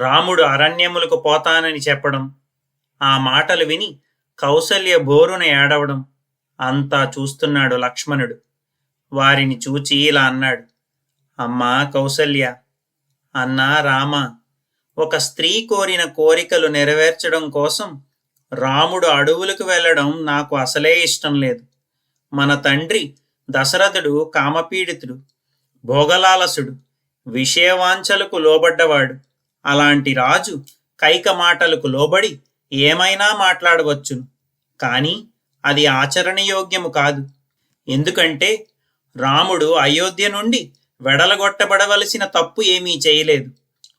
రాముడు అరణ్యములకు పోతానని చెప్పడం ఆ మాటలు విని కౌసల్య బోరున ఏడవడం అంతా చూస్తున్నాడు లక్ష్మణుడు. వారిని చూచి ఇలా అన్నాడు అమ్మా కౌసల్య అన్నా రామ ఒక స్త్రీ కోరిన కోరికలు నెరవేర్చడం కోసం రాముడు అడవులకు వెళ్ళడం నాకు అసలే ఇష్టం లేదు. మన తండ్రి దశరథుడు కామపీడితుడు భోగలాలసుడు విషయవాంఛలకు లోబడ్డవాడు. అలాంటి రాజు కైక మాటలకు లోబడి ఏమైనా మాట్లాడవచ్చును కానీ అది ఆచరణయోగ్యము కాదు. ఎందుకంటే రాముడు అయోధ్య నుండి వెడలగొట్టబడవలసిన తప్పు ఏమీ చేయలేదు.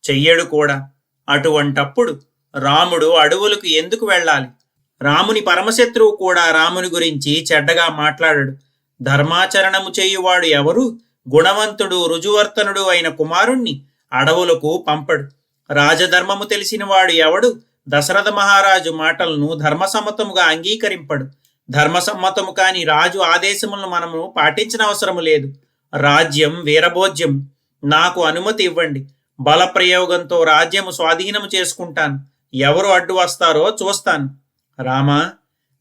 చెయ్యడు కూడా. అటువంటప్పుడు రాముడు అడవులకు ఎందుకు వెళ్ళాలి? రాముని పరమశత్రువు కూడా రాముని గురించి చెడ్డగా మాట్లాడడు. ధర్మాచరణము చేయువాడు ఎవరు? గుణవంతుడు రుజువర్తనుడు అయిన కుమారుణ్ణి అడవులకు పంపడు. రాజధర్మము తెలిసినవాడు ఎవడు? దశరథ మహారాజు మాటలను ధర్మసమ్మతముగా అంగీకరింపడు. ధర్మసమ్మతము కాని రాజు ఆదేశములను మనము పాటించిన అవసరము లేదు. రాజ్యం వీరభోజ్యం నాకు అనుమతి ఇవ్వండి. బలప్రయోగంతో రాజ్యము స్వాధీనము చేసుకుంటాను. ఎవరు అడ్డు వస్తారో చూస్తాను. రామా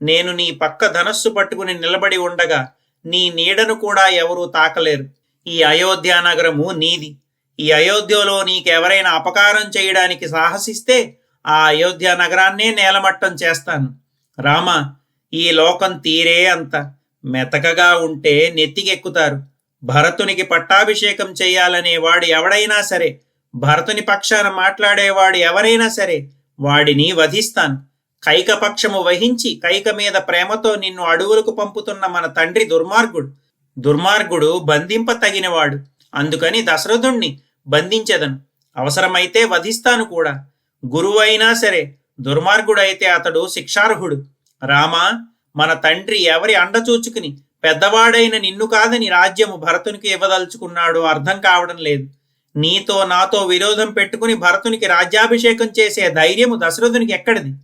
నేను నీ పక్క ధనస్సు పట్టుకుని నిలబడి ఉండగా నీ నీడను కూడా ఎవరూ తాకలేరు. ఈ అయోధ్య నగరము నీది. ఈ అయోధ్యలో నీకెవరైనా అపకారం చేయడానికి సాహసిస్తే ఆ అయోధ్య నగరాన్నే నేలమట్టం చేస్తాను. రామ ఈ లోకం తీరే అంత మెతకగా ఉంటే నెత్తికెక్కుతారు. భరతునికి పట్టాభిషేకం చేయాలనే వాడు ఎవడైనా సరే భరతుని పక్షాన మాట్లాడేవాడు ఎవరైనా సరే వాడిని వధిస్తాను. కైక పక్షము వహించి కైక మీద ప్రేమతో నిన్ను అడవులకు పంపుతున్న మన తండ్రి దుర్మార్గుడు. దుర్మార్గుడు బంధింప తగినవాడు. అందుకని దశరథుణ్ణి బంధించెదను. అవసరమైతే వధిస్తాను కూడా. గురువైనా సరే దుర్మార్గుడైతే అతడు శిక్షార్హుడు. రామా మన తండ్రి ఎవరి అండచూచుకుని పెద్దవాడైన నిన్ను కాదని రాజ్యము భరతునికి ఇవ్వదలుచుకున్నాడు అర్థం కావడం లేదు. నీతో నాతో విరోధం పెట్టుకుని భరతునికి రాజ్యాభిషేకం చేసే ధైర్యము దశరథునికి ఎక్కడిది?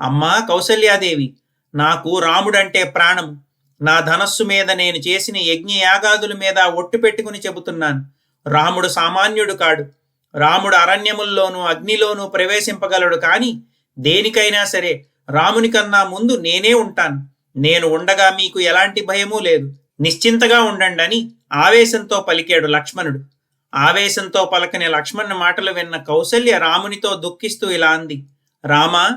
అమ్మా కౌసల్యాదేవి నాకు రాముడంటే ప్రాణం నా ధనస్సు మీద నేను చేసిన యజ్ఞయాగాదుల మీద ఒట్టు పెట్టుకుని చెబుతున్నాను. రాముడు సామాన్యుడు కాడు. రాముడు అరణ్యముల్లోనూ అగ్నిలోనూ ప్రవేశింపగలడు కాని దేనికైనా సరే రాముని కన్నా ముందు నేనే ఉంటాను. నేను ఉండగా మీకు ఎలాంటి భయమూ లేదు. నిశ్చింతగా ఉండండి అని ఆవేశంతో పలికాడు లక్ష్మణుడు. ఆవేశంతో పలకని లక్ష్మణుని మాటలు విన్న కౌసల్య రామునితో దుఃఖిస్తూ ఇలా అంది. రామా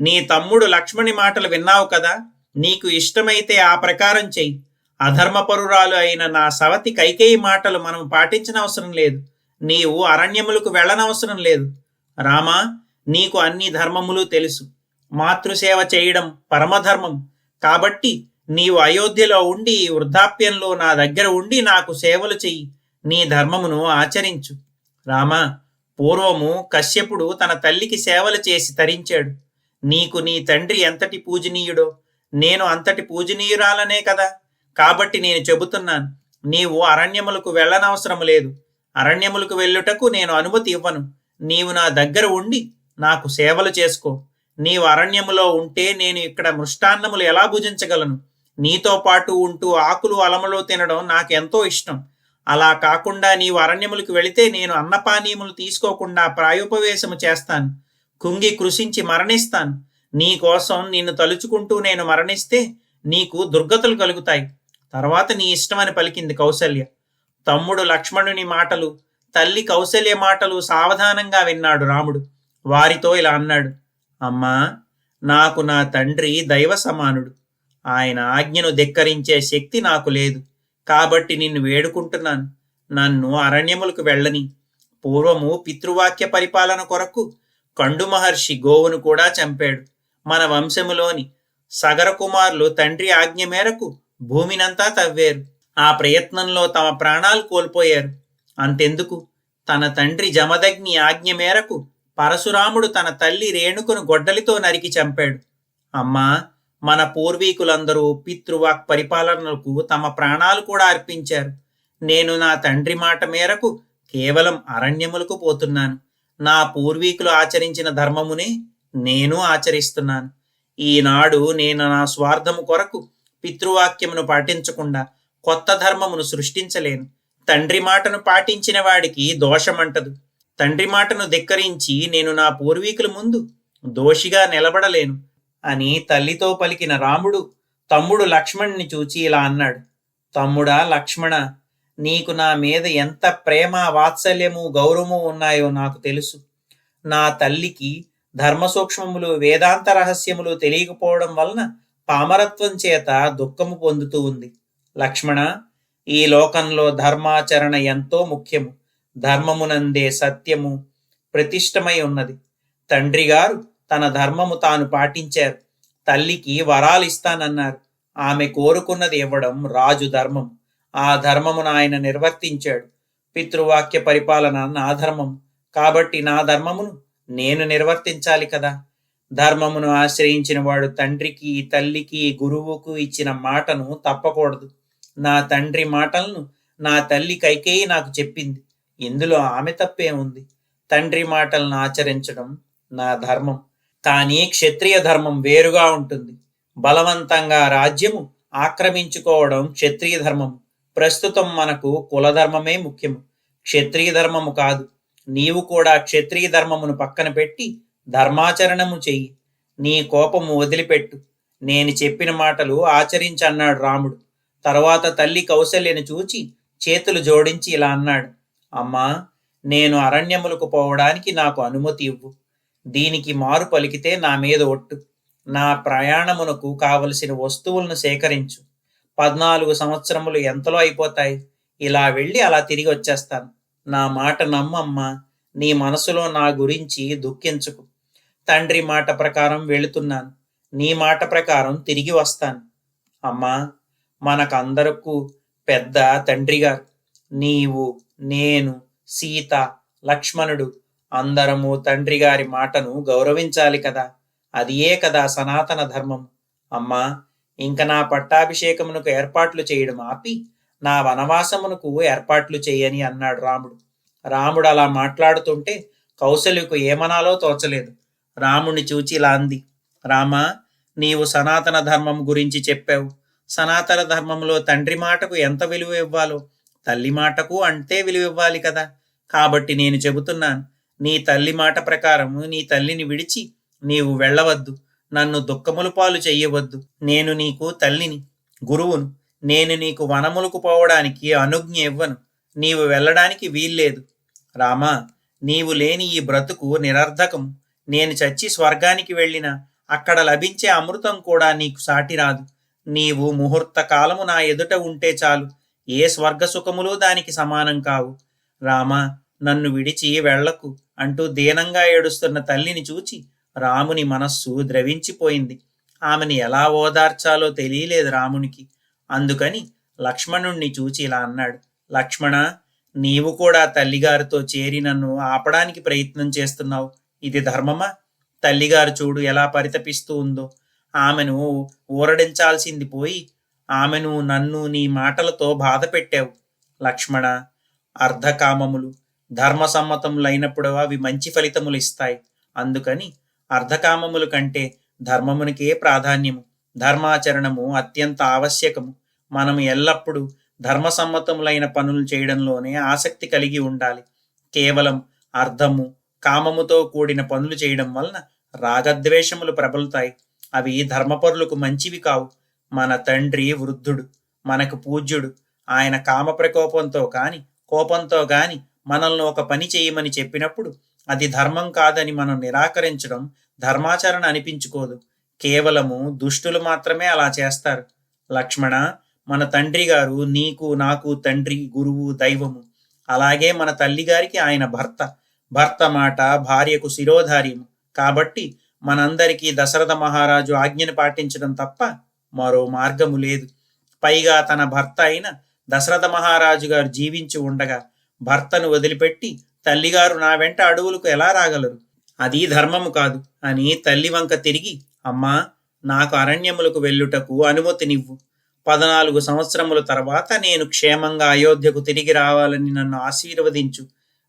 నీ తమ్ముడు లక్ష్మణి మాటలు విన్నావు కదా? నీకు ఇష్టమైతే ఆ ప్రకారం చెయ్యి. అధర్మపరురాలు అయిన నా సవతి కైకేయి మాటలు మనం పాటించిన అవసరం లేదు. నీవు అరణ్యములకు వెళ్ళనవసరం లేదు. రామా నీకు అన్ని ధర్మములు తెలుసు. మాతృసేవ చేయడం పరమధర్మం. కాబట్టి నీవు అయోధ్యలో ఉండి వృద్ధాప్యంలో నా దగ్గర ఉండి నాకు సేవలు చెయ్యి. నీ ధర్మమును ఆచరించు. రామా పూర్వము కశ్యపుడు తన తల్లికి సేవలు చేసి తరించాడు. నీకు నీ తండ్రి ఎంతటి పూజనీయుడో? నేను అంతటి పూజనీయురాలనే కదా. కాబట్టి నేను చెబుతున్నాను నీవు అరణ్యములకు వెళ్ళనవసరం లేదు. అరణ్యములకు వెళ్ళుటకు నేను అనుమతి ఇవ్వను. నీవు నా దగ్గర ఉండి నాకు సేవలు చేసుకో. నీవు అరణ్యములో ఉంటే నేను ఇక్కడ మృష్టాన్నములు ఎలా భుజించగలను? నీతో పాటు ఉంటూ ఆకులు అలములో తినడం నాకెంతో ఇష్టం. అలా కాకుండా నీవు అరణ్యములకు వెళితే నేను అన్నపానీయములు తీసుకోకుండా ప్రాయోపవేశము చేస్తాను. కుంగి కృషించి మరణిస్తాను. నీ కోసం నిన్ను తలుచుకుంటూ నేను మరణిస్తే నీకు దుర్గతులు కలుగుతాయి. తర్వాత నీ ఇష్టమని పలికింది కౌసల్య. తమ్ముడు లక్ష్మణుని మాటలు తల్లి కౌసల్య మాటలు సావధానంగా విన్నాడు రాముడు. వారితో ఇలా అన్నాడు అమ్మా నాకు నా తండ్రి దైవ సమానుడు ఆయన ఆజ్ఞను ధిక్కరించే శక్తి నాకు లేదు. కాబట్టి నిన్ను వేడుకుంటున్నాను. నన్ను అరణ్యములకు వెళ్ళని. పూర్వము పితృవాక్య పరిపాలన కొరకు కండు మహర్షి గోవును కూడా చంపాడు. మన వంశములోని సగర కుమారులు తండ్రి ఆజ్ఞ మేరకు భూమినంతా తవ్వారు. ఆ ప్రయత్నంలో తమ ప్రాణాలు కోల్పోయారు. అంతెందుకు? తన తండ్రి జమదగ్ని ఆజ్ఞ మేరకు పరశురాముడు తన తల్లి రేణుకును గొడ్డలితో నరికి చంపాడు. అమ్మా మన పూర్వీకులందరూ పితృవాక్ పరిపాలనలకు తమ ప్రాణాలు కూడా అర్పించారు. నేను నా తండ్రి మాట మేరకు కేవలం అరణ్యములకు పోతున్నాను. నా పూర్వీకులు ఆచరించిన ధర్మమునే నేను ఆచరిస్తున్నాను. ఈనాడు నేను నా స్వార్థము కొరకు పితృవాక్యమును పాటించకుండా కొత్త ధర్మమును సృష్టించలేను. తండ్రి మాటను పాటించిన వాడికి దోషమంటదు. తండ్రి మాటను ధిక్కరించి నేను నా పూర్వీకుల ముందు దోషిగా నిలబడలేను అని తల్లితో పలికిన రాముడు తమ్ముడు లక్ష్మణ్ణి చూచి ఇలా అన్నాడు తమ్ముడా లక్ష్మణ నీకు నా మీద ఎంత ప్రేమ వాత్సల్యము గౌరవము ఉన్నాయో నాకు తెలుసు. నా తల్లికి ధర్మ సూక్ష్మములు వేదాంత రహస్యములు తెలియకపోవడం వలన పామరత్వం చేత దుఃఖము పొందుతూ ఉంది. లక్ష్మణ ఈ లోకంలో ధర్మాచరణ ఎంతో ముఖ్యము. ధర్మమునందే సత్యము ప్రతిష్టమై ఉన్నది. తండ్రి గారు తన ధర్మము తాను పాటించారు. తల్లికి వరాలు ఇస్తానన్నారు. ఆమె కోరుకున్నది ఇవ్వడం రాజు ధర్మం. ఆ ధర్మమును ఆయన నిర్వర్తించాడు. పితృవాక్య పరిపాలన నా ధర్మం. కాబట్టి నా ధర్మమును నేను నిర్వర్తించాలి కదా? ధర్మమును ఆశ్రయించిన వాడు తండ్రికి తల్లికి గురువుకు ఇచ్చిన మాటను తప్పకూడదు. నా తండ్రి మాటలను నా తల్లి కైకేయి నాకు చెప్పింది. ఇందులో ఆమె తప్పే ఉంది. తండ్రి మాటలను ఆచరించడం నా ధర్మం. కానీ క్షత్రియ ధర్మం వేరుగా ఉంటుంది. బలవంతంగా రాజ్యము ఆక్రమించుకోవడం క్షత్రియ ధర్మము. ప్రస్తుతం మనకు కులధర్మమే ముఖ్యము. క్షత్రియ ధర్మము కాదు. నీవు కూడా క్షత్రియ ధర్మమును పక్కన పెట్టి ధర్మాచరణము చెయ్యి. నీ కోపము వదిలిపెట్టు. నేను చెప్పిన మాటలు ఆచరించన్నాడు రాముడు. తరువాత తల్లి కౌశల్యను చూచి చేతులు జోడించి ఇలా అన్నాడు. అమ్మా నేను అరణ్యములకు పోవడానికి నాకు అనుమతి ఇవ్వు. దీనికి మారు పలికితే నా మీద ఒట్టు. నా ప్రయాణమునకు కావలసిన వస్తువులను సేకరించు. పద్నాలుగు సంవత్సరములు ఎంతలో అయిపోతాయి? ఇలా వెళ్ళి అలా తిరిగి వచ్చేస్తాను. నా మాట నమ్మమ్మా. నీ మనసులో నా గురించి దుఃఖించుకు. తండ్రి మాట ప్రకారం వెళుతున్నాను. నీ మాట ప్రకారం తిరిగి వస్తాను. అమ్మా మనకందరకు పెద్ద తండ్రిగా నీవు నేను సీత లక్ష్మణుడు అందరము తండ్రి గారి మాటను గౌరవించాలి కదా. అది ఏ కదా సనాతన ధర్మం అమ్మా ఇంక నా పట్టాభిషేకమునకు ఏర్పాట్లు చేయడం ఆపి నా వనవాసమునకు ఏర్పాట్లు చేయని అన్నాడు రాముడు. రాముడు అలా మాట్లాడుతుంటే కౌశల్యకు ఏమనాలో తోచలేదు. రాముణ్ణి చూచి ఇలా అంది రామా నీవు సనాతన ధర్మం గురించి చెప్పావు. సనాతన ధర్మంలో తండ్రి మాటకు ఎంత విలువ ఇవ్వాలో తల్లి మాటకు అంతే విలువ ఇవ్వాలి కదా. కాబట్టి నేను చెబుతున్నాను నీ తల్లి మాట ప్రకారము నీ తల్లిని విడిచి నీవు వెళ్ళవద్దు. నన్ను దుఃఖములు పాలు చెయ్యవద్దు. నేను నీకు తల్లిని గురువును. నేను నీకు వనములకు పోవడానికి అనుజ్ఞ ఇవ్వను. నీవు వెళ్ళడానికి వీల్లేదు. రామా నీవు లేని ఈ బ్రతుకు నిరర్ధకం నేను చచ్చి స్వర్గానికి వెళ్ళిన అక్కడ లభించే అమృతం కూడా నీకు సాటి రాదు. నీవు ముహూర్త కాలము నా ఎదుట ఉంటే చాలు. ఏ స్వర్గ సుఖములు దానికి సమానం కావు. రామా నన్ను విడిచి వెళ్ళకు అంటూ దీనంగా ఏడుస్తున్న తల్లిని చూచి రాముని మనస్సు ద్రవించిపోయింది. ఆమెని ఎలా ఓదార్చాలో తెలియలేదు రామునికి. అందుకని లక్ష్మణుణ్ణి చూచి ఇలా అన్నాడు. లక్ష్మణ నీవు కూడా తల్లిగారితో చేరి నన్ను ఆపడానికి ప్రయత్నం చేస్తున్నావు. ఇది ధర్మమా? తల్లిగారు చూడు ఎలా పరితపిస్తూ ఉందో. ఆమెను ఊరడించాల్సింది పోయి ఆమెను నన్ను నీ మాటలతో బాధ పెట్టావు. లక్ష్మణ అర్ధకామములు ధర్మసమ్మతములైనప్పుడు అవి మంచి ఫలితములు ఇస్తాయి? అందుకని అర్ధకామములు కంటే ధర్మమునికే ప్రాధాన్యము. ధర్మాచరణము అత్యంత ఆవశ్యకము. మనం ఎల్లప్పుడూ ధర్మసమ్మతములైన పనులు చేయడంలోనే ఆసక్తి కలిగి ఉండాలి. కేవలం అర్థము కామముతో కూడిన పనులు చేయడం వలన రాగద్వేషములు ప్రబలుతాయి. అవి ధర్మపరులకు మంచివి కావు. మన తండ్రి వృద్ధుడు మనకు పూజ్యుడు. ఆయన కామ ప్రకోపంతో కాని కోపంతో గాని మనల్ని ఒక పని చేయమని చెప్పినప్పుడు అది ధర్మం కాదని మనం నిరాకరించడం ధర్మాచరణ అనిపించుకోదు. కేవలము దుష్టులు మాత్రమే అలా చేస్తారు. లక్ష్మణ మన తండ్రి గారు నీకు నాకు తండ్రి గురువు దైవము. అలాగే మన తల్లి గారికి ఆయన భర్త భర్త మాట భార్యకు శిరోధార్యము కాబట్టి మనందరికీ దశరథ మహారాజు ఆజ్ఞను పాటించడం తప్ప మరో మార్గము లేదు. పైగా తన భర్త అయిన దశరథ మహారాజు గారు జీవించి ఉండగా భర్తను వదిలిపెట్టి తల్లిగారు నా వెంట అడవులకు ఎలా రాగలరు? అది ధర్మము కాదు. అని తల్లి వంక తిరిగి అమ్మా నాకు అరణ్యములకు వెళ్ళుటకు అనుమతినివ్వు పద్నాలుగు సంవత్సరముల తర్వాత నేను క్షేమంగా అయోధ్యకు తిరిగి రావాలని నన్ను ఆశీర్వదించు.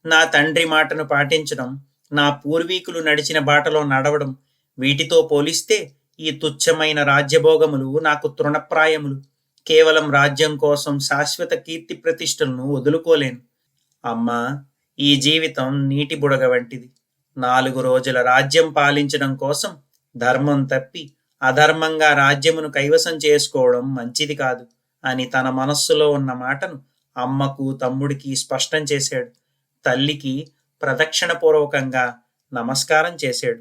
నా తండ్రి మాటను పాటించడం నా పూర్వీకులు నడిచిన బాటలో నడవడం వీటితో పోలిస్తే ఈ తుచ్చమైన రాజ్యభోగములు నాకు తృణప్రాయములు. కేవలం రాజ్యం కోసం శాశ్వత కీర్తి ప్రతిష్టలను వదులుకోలేను. అమ్మా ఈ జీవితం నీటి బుడగ వంటిది. నాలుగు రోజుల రాజ్యం పాలించడం కోసం ధర్మం తప్పి అధర్మంగా రాజ్యమును కైవసం చేసుకోవడం మంచిది కాదు అని తన మనస్సులో ఉన్న మాటను అమ్మకు తమ్ముడికి స్పష్టం చేశాడు. తల్లికి ప్రదక్షిణపూర్వకంగా నమస్కారం చేశాడు